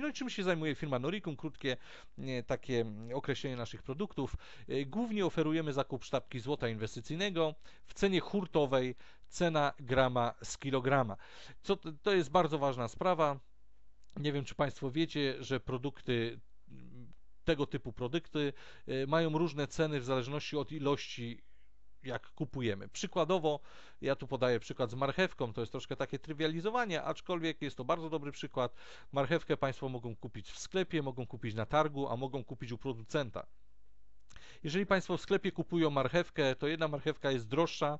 No i czym się zajmuje firma Noricum? Krótkie e, takie określenie naszych produktów. E, głównie oferujemy zakup sztabki złota inwestycyjnego w cenie hurtowej, cena grama z kilograma. Co, to jest bardzo ważna sprawa. Nie wiem, czy Państwo wiecie, że produkty tego typu produkty e, mają różne ceny w zależności od ilości jak kupujemy. Przykładowo, ja tu podaję przykład z marchewką, to jest troszkę takie trywializowanie, aczkolwiek jest to bardzo dobry przykład. Marchewkę Państwo mogą kupić w sklepie, mogą kupić na targu, a mogą kupić u producenta. Jeżeli Państwo w sklepie kupują marchewkę, to jedna marchewka jest droższa,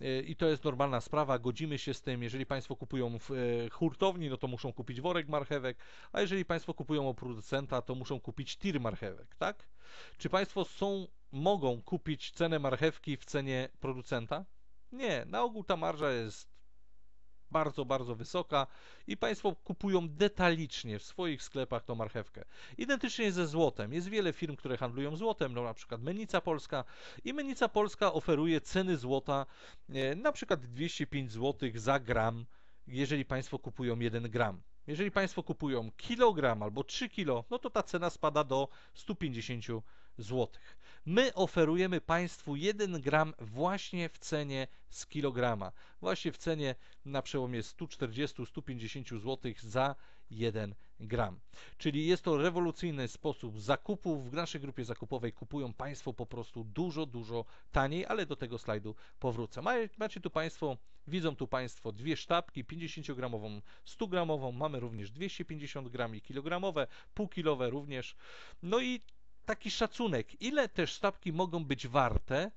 e, i to jest normalna sprawa, godzimy się z tym. Jeżeli Państwo kupują w e, hurtowni, no to muszą kupić worek marchewek, a jeżeli Państwo kupują u producenta, to muszą kupić tir marchewek, tak? Czy Państwo są mogą kupić cenę marchewki w cenie producenta? Nie, na ogół ta marża jest bardzo, bardzo wysoka i Państwo kupują detalicznie w swoich sklepach tą marchewkę. Identycznie ze złotem. Jest wiele firm, które handlują złotem, no na przykład Menica Polska i Menica Polska oferuje ceny złota e, na przykład 205 zł za gram, jeżeli Państwo kupują 1 gram. Jeżeli Państwo kupują kilogram albo 3 kilo, no to ta cena spada do 150 zł. My oferujemy Państwu 1 gram właśnie w cenie z kilograma. Właśnie w cenie na przełomie 140-150 zł za 1 gram. Czyli jest to rewolucyjny sposób zakupu. W naszej grupie zakupowej kupują Państwo po prostu dużo, dużo taniej, ale do tego slajdu powrócę. Macie tu Państwo, widzą tu Państwo dwie sztabki, 50-gramową, 100-gramową, mamy również 250 gram i kilogramowe, półkilowe również. No i taki szacunek, ile te sztabki mogą być warte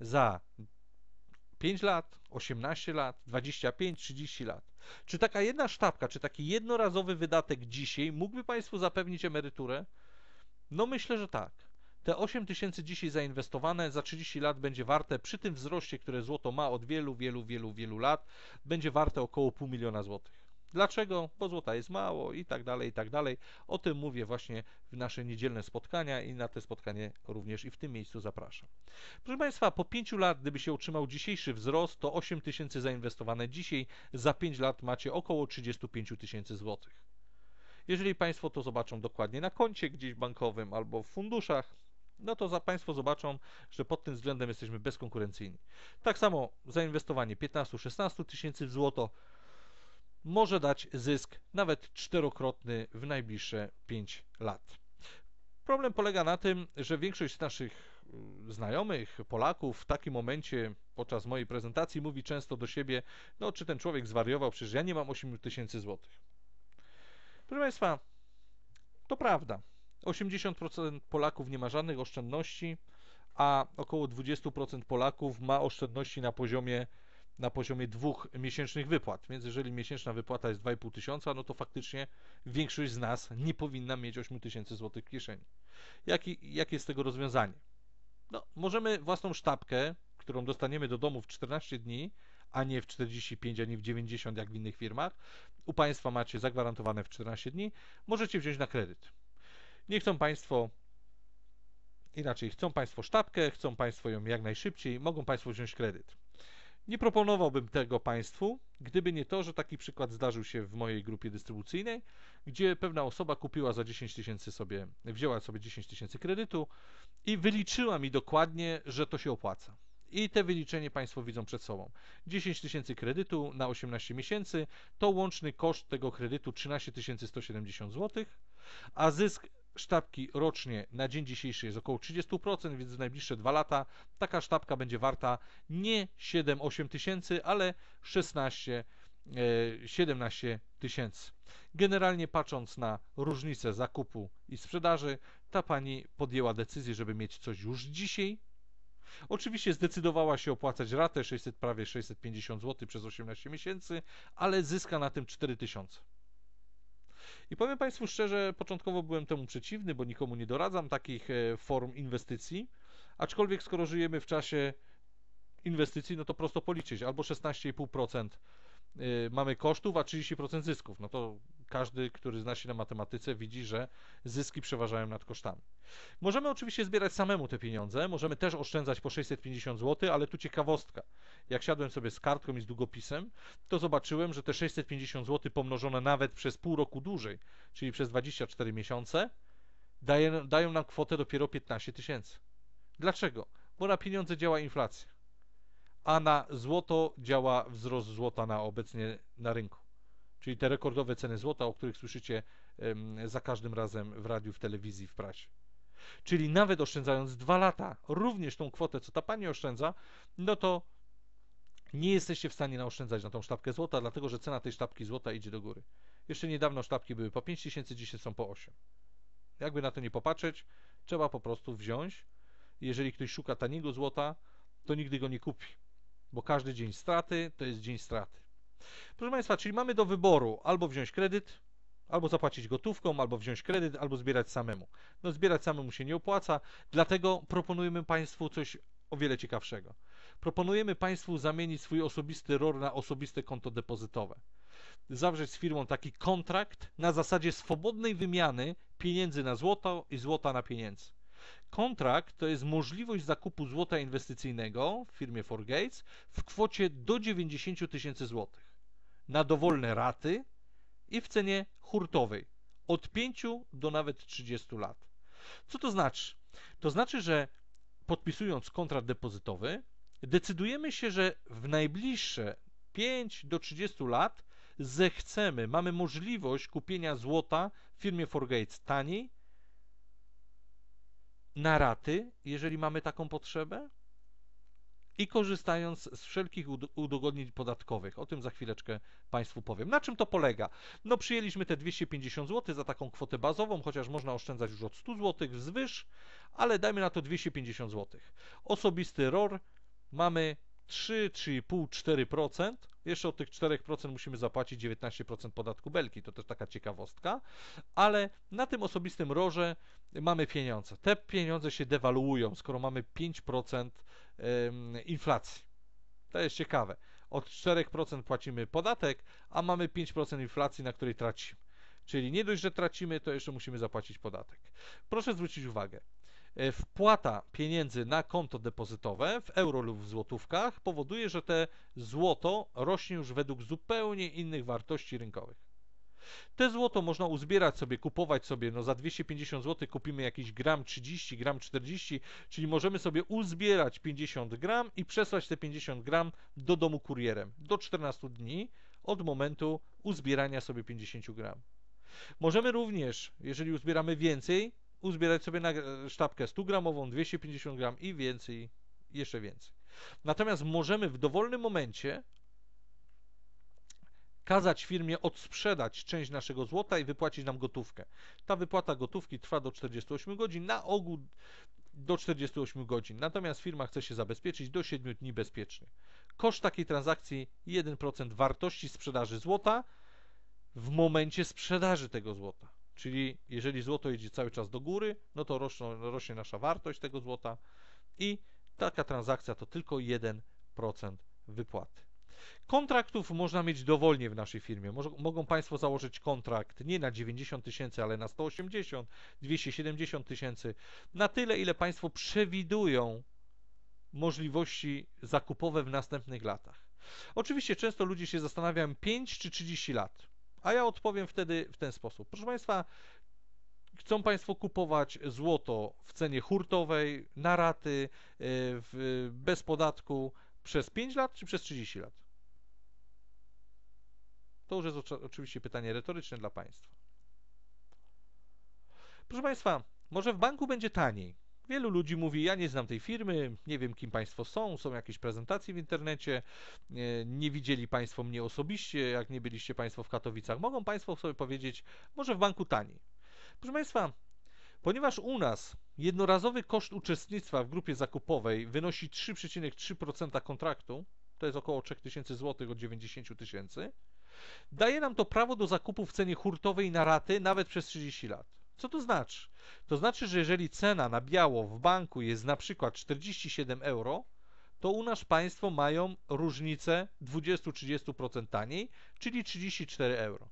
za 5 lat, 18 lat, 25, 30 lat. Czy taka jedna sztabka, czy taki jednorazowy wydatek dzisiaj mógłby Państwu zapewnić emeryturę? No myślę, że tak. Te 8 tysięcy dzisiaj zainwestowane za 30 lat będzie warte, przy tym wzroście, które złoto ma od wielu, wielu, wielu, wielu lat, będzie warte około pół miliona złotych. Dlaczego? Bo złota jest mało i tak dalej, i tak dalej. O tym mówię właśnie w nasze niedzielne spotkania i na te spotkanie również i w tym miejscu zapraszam. Proszę Państwa, po 5 lat, gdyby się utrzymał dzisiejszy wzrost, to 8 tysięcy zainwestowane dzisiaj, za 5 lat macie około 35 tysięcy złotych. Jeżeli Państwo to zobaczą dokładnie na koncie gdzieś bankowym albo w funduszach, no to za Państwo zobaczą, że pod tym względem jesteśmy bezkonkurencyjni. Tak samo zainwestowanie 15-16 tysięcy w złoto może dać zysk nawet czterokrotny w najbliższe 5 lat. Problem polega na tym, że większość z naszych mm, znajomych, Polaków w takim momencie podczas mojej prezentacji mówi często do siebie, no czy ten człowiek zwariował, przecież ja nie mam 8 tysięcy złotych. Proszę Państwa, to prawda. 80% Polaków nie ma żadnych oszczędności, a około 20% Polaków ma oszczędności na poziomie na poziomie dwóch miesięcznych wypłat. Więc jeżeli miesięczna wypłata jest 2,5 tysiąca, no to faktycznie większość z nas nie powinna mieć 8 tysięcy złotych w kieszeni. Jaki, jakie jest tego rozwiązanie? No, możemy własną sztabkę, którą dostaniemy do domu w 14 dni, a nie w 45, a nie w 90 jak w innych firmach. U Państwa macie zagwarantowane w 14 dni. Możecie wziąć na kredyt. Nie chcą Państwo inaczej, chcą Państwo sztabkę, chcą Państwo ją jak najszybciej, mogą Państwo wziąć kredyt. Nie proponowałbym tego Państwu, gdyby nie to, że taki przykład zdarzył się w mojej grupie dystrybucyjnej, gdzie pewna osoba kupiła za 10 tysięcy sobie, wzięła sobie 10 tysięcy kredytu i wyliczyła mi dokładnie, że to się opłaca. I te wyliczenie Państwo widzą przed sobą. 10 tysięcy kredytu na 18 miesięcy to łączny koszt tego kredytu 13 170 zł, a zysk sztabki rocznie na dzień dzisiejszy jest około 30%, więc w najbliższe dwa lata taka sztabka będzie warta nie 7-8 tysięcy, ale 16 17 tysięcy. Generalnie patrząc na różnicę zakupu i sprzedaży, ta pani podjęła decyzję, żeby mieć coś już dzisiaj. Oczywiście zdecydowała się opłacać ratę 600, prawie 650 zł przez 18 miesięcy, ale zyska na tym 4000. I powiem Państwu szczerze, początkowo byłem temu przeciwny, bo nikomu nie doradzam takich e, form inwestycji, aczkolwiek skoro żyjemy w czasie inwestycji, no to prosto policzyć, albo 16,5% y, mamy kosztów, a 30% zysków. No to każdy, który zna się na matematyce, widzi, że zyski przeważają nad kosztami. Możemy oczywiście zbierać samemu te pieniądze, możemy też oszczędzać po 650 zł, ale tu ciekawostka. Jak siadłem sobie z kartką i z długopisem, to zobaczyłem, że te 650 zł pomnożone nawet przez pół roku dłużej, czyli przez 24 miesiące, daje, dają nam kwotę dopiero 15 tysięcy. Dlaczego? Bo na pieniądze działa inflacja, a na złoto działa wzrost złota na obecnie na rynku. Czyli te rekordowe ceny złota, o których słyszycie za każdym razem w radiu, w telewizji, w prasie. Czyli nawet oszczędzając dwa lata również tą kwotę, co ta pani oszczędza, no to nie jesteście w stanie naoszczędzać na tą sztabkę złota, dlatego że cena tej sztabki złota idzie do góry. Jeszcze niedawno sztabki były po 5 tysięcy, dzisiaj są po 8. Jakby na to nie popatrzeć, trzeba po prostu wziąć. Jeżeli ktoś szuka taniego złota, to nigdy go nie kupi, bo każdy dzień straty to jest dzień straty. Proszę Państwa, czyli mamy do wyboru albo wziąć kredyt, albo zapłacić gotówką, albo wziąć kredyt, albo zbierać samemu. No zbierać samemu się nie opłaca, dlatego proponujemy Państwu coś o wiele ciekawszego. Proponujemy Państwu zamienić swój osobisty ROR na osobiste konto depozytowe. Zawrzeć z firmą taki kontrakt na zasadzie swobodnej wymiany pieniędzy na złoto i złota na pieniędzy. Kontrakt to jest możliwość zakupu złota inwestycyjnego w firmie Forgates w kwocie do 90 tysięcy złotych na dowolne raty i w cenie hurtowej od 5 do nawet 30 lat. Co to znaczy? To znaczy, że podpisując kontrakt depozytowy, decydujemy się, że w najbliższe 5 do 30 lat zechcemy, mamy możliwość kupienia złota w firmie Forgates taniej na raty, jeżeli mamy taką potrzebę, i korzystając z wszelkich udogodnień podatkowych. O tym za chwileczkę Państwu powiem. Na czym to polega? No przyjęliśmy te 250 zł za taką kwotę bazową, chociaż można oszczędzać już od 100 zł wzwyż, ale dajmy na to 250 zł. Osobisty ROR mamy 3, 3,5, 4%. Jeszcze od tych 4% musimy zapłacić 19% podatku belki, to też taka ciekawostka, ale na tym osobistym RORze mamy pieniądze. Te pieniądze się dewaluują, skoro mamy 5% inflacji. To jest ciekawe. Od 4% płacimy podatek, a mamy 5% inflacji, na której tracimy. Czyli nie dość, że tracimy, to jeszcze musimy zapłacić podatek. Proszę zwrócić uwagę. E, wpłata pieniędzy na konto depozytowe w euro lub w złotówkach powoduje, że te złoto rośnie już według zupełnie innych wartości rynkowych. Te złoto można uzbierać sobie, kupować sobie, no za 250 zł kupimy jakiś gram 30, gram 40, czyli możemy sobie uzbierać 50 gram i przesłać te 50 gram do domu kurierem do 14 dni od momentu uzbierania sobie 50 gram. Możemy również, jeżeli uzbieramy więcej, uzbierać sobie na sztabkę 100 gramową, 250 gram i więcej, jeszcze więcej. Natomiast możemy w dowolnym momencie kazać firmie odsprzedać część naszego złota i wypłacić nam gotówkę. Ta wypłata gotówki trwa do 48 godzin, na ogół do 48 godzin. Natomiast firma chce się zabezpieczyć do 7 dni bezpiecznie. Koszt takiej transakcji 1% wartości sprzedaży złota w momencie sprzedaży tego złota. Czyli jeżeli złoto idzie cały czas do góry, no to rośnie, rośnie nasza wartość tego złota i taka transakcja to tylko 1% wypłaty. Kontraktów można mieć dowolnie w naszej firmie. mogą Państwo założyć kontrakt nie na 90 tysięcy, ale na 180, 270 tysięcy. Na tyle, ile Państwo przewidują możliwości zakupowe w następnych latach. Oczywiście często ludzie się zastanawiają 5 czy 30 lat, a ja odpowiem wtedy w ten sposób. Proszę Państwa, chcą Państwo kupować złoto w cenie hurtowej, na raty, e, bez podatku przez 5 lat czy przez 30 lat? To już jest oczywiście pytanie retoryczne dla Państwa. Proszę Państwa, może w banku będzie taniej. Wielu ludzi mówi, ja nie znam tej firmy, nie wiem kim Państwo są, są jakieś prezentacje w internecie, nie, nie widzieli Państwo mnie osobiście, jak nie byliście Państwo w Katowicach. Mogą Państwo sobie powiedzieć, może w banku taniej. Proszę Państwa, ponieważ u nas jednorazowy koszt uczestnictwa w grupie zakupowej wynosi 3,3% kontraktu, to jest około 3000 zł od 90 tysięcy, Daje nam to prawo do zakupu w cenie hurtowej na raty nawet przez 30 lat. Co to znaczy? To znaczy, że jeżeli cena na biało w banku jest na przykład 47 euro, to u nas Państwo mają różnicę 20-30% taniej, czyli 34 euro.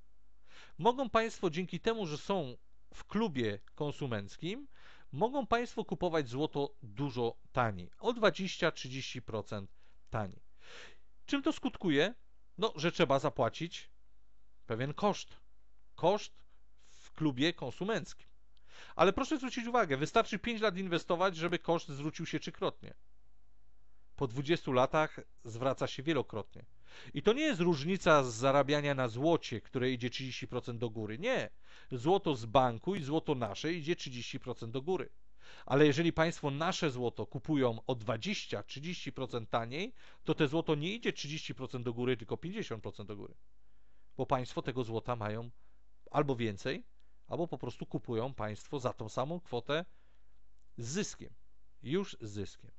Mogą Państwo dzięki temu, że są w klubie konsumenckim, mogą Państwo kupować złoto dużo taniej, o 20-30% taniej. Czym to skutkuje? No, że trzeba zapłacić pewien koszt. Koszt w klubie konsumenckim. Ale proszę zwrócić uwagę, wystarczy 5 lat inwestować, żeby koszt zwrócił się trzykrotnie. Po 20 latach zwraca się wielokrotnie. I to nie jest różnica z zarabiania na złocie, które idzie 30% do góry. Nie. Złoto z banku i złoto nasze idzie 30% do góry. Ale jeżeli Państwo nasze złoto kupują o 20-30% taniej, to te złoto nie idzie 30% do góry, tylko 50% do góry. Bo Państwo tego złota mają albo więcej, albo po prostu kupują Państwo za tą samą kwotę z zyskiem. Już z zyskiem.